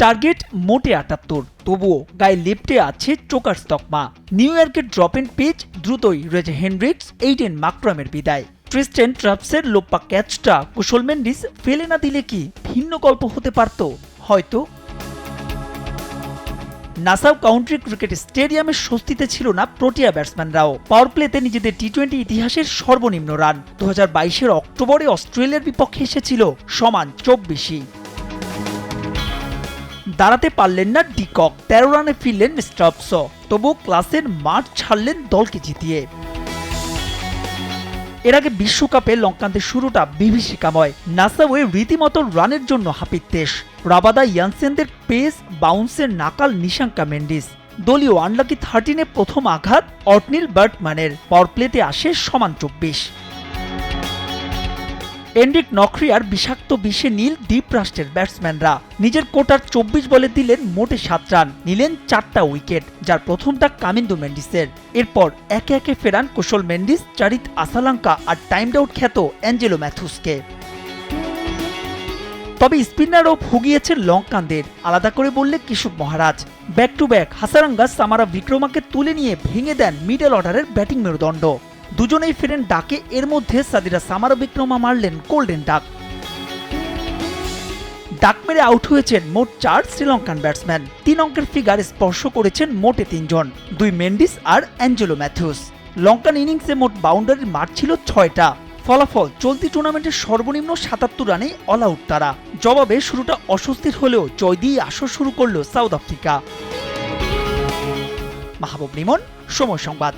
Target মোটে আটাত্তর, তবুও গায়ে লিফটে আছে চোকার স্তকমা। নিউ ইয়র্কের ড্রপ এন্ড পিচ দ্রুতই রয়েছে হেনরিক্স, এইডেন মাকক্রামের বিদায়। ট্রিস্টেন ট্রাপসের লোপ্পা ক্যাচটা কুশল মেন্ডিস ফেলে না দিলে কি ভিন্ন গল্প হতে পারত? হয়তো। নাসাউ কাউন্ট্রি ক্রিকেট স্টেডিয়ামে স্বস্তিতে ছিল না প্রোটিয়া ব্যাটসম্যানরাও। পাওয়ার প্লেতে নিজেদের টি টোয়েন্টি ইতিহাসের সর্বনিম্ন রান। দু হাজার অক্টোবরে অস্ট্রেলিয়ার বিপক্ষে এসেছিল সমান চব্বিশই। দাঁড়াতে পারলেন না ডিকক। তেরো রানে ফিরলেন স্টপস তবু ক্লাসের মাঠ ছাড়লেন দলকে জিতিয়ে। এর আগে বিশ্বকাপে লঙ্কানদের শুরুটা বিভীষিকাময়। নাসাওয়ে রীতিমতো রানের জন্য হাপিত দেশ। রাবাদা ইয়ানসেনদের পেস, বাউন্সের নাকাল নিশাঙ্কা মেন্ডিস। দলীয় আনলাকি থার্টিনে প্রথম আঘাত অটনিল বার্টম্যানের পাওয়ার প্লেতে আসে সমান চব্বিশ। এন্ড্রিক নখরিয়ার বিষাক্ত বিষে নীল দ্বীপ রাষ্ট্রের ব্যাটসম্যানরা। নিজের কোটার চব্বিশ বলে দিলেন মোটে সাত রান, নিলেন চারটা উইকেট, যার প্রথমটা কামিন্দু মেন্ডিসের। এরপর একে একে ফেরান কুশল মেন্ডিস, চারিত আসালাঙ্কা আর টাইমড আউট খ্যাত অ্যাঞ্জেলো ম্যাথুসকে। তবে স্পিনারও ভুগিয়েছে লঙ্কানদের। আলাদা করে বললে Kishore Maharaj. Back to back Hasaranga সামারা বিক্রমাকে তুলে নিয়ে ভেঙে দেন মিডল অর্ডারের ব্যাটিং মেরুদণ্ড। দুজনেই ফেরেন ডাকে, এর মধ্যে সাদিরা সামারা বিক্রমা মারলেন গোল্ডেন ডাক। ডাক মেরে আউট হয়েছেন মোট চার শ্রীলঙ্কান ব্যাটসম্যান। তিন অঙ্কের ফিগার স্পর্শ করেছেন মোটে তিনজন, দুই মেন্ডিস আর অ্যাঞ্জেলো ম্যাথিউস। লঙ্কান ইনিংসে মোট বাউন্ডারির মার ছিল ছয়টা। ফলাফল, চলতি টুর্নামেন্টের সর্বনিম্ন সাতাত্তর রানে অল আউট তারা। জবাবে শুরুটা অস্বস্তির হলেও জয় দিয়ে আসর শুরু করল সাউথ আফ্রিকা। মাহবুব লিমন সময় সংবাদ।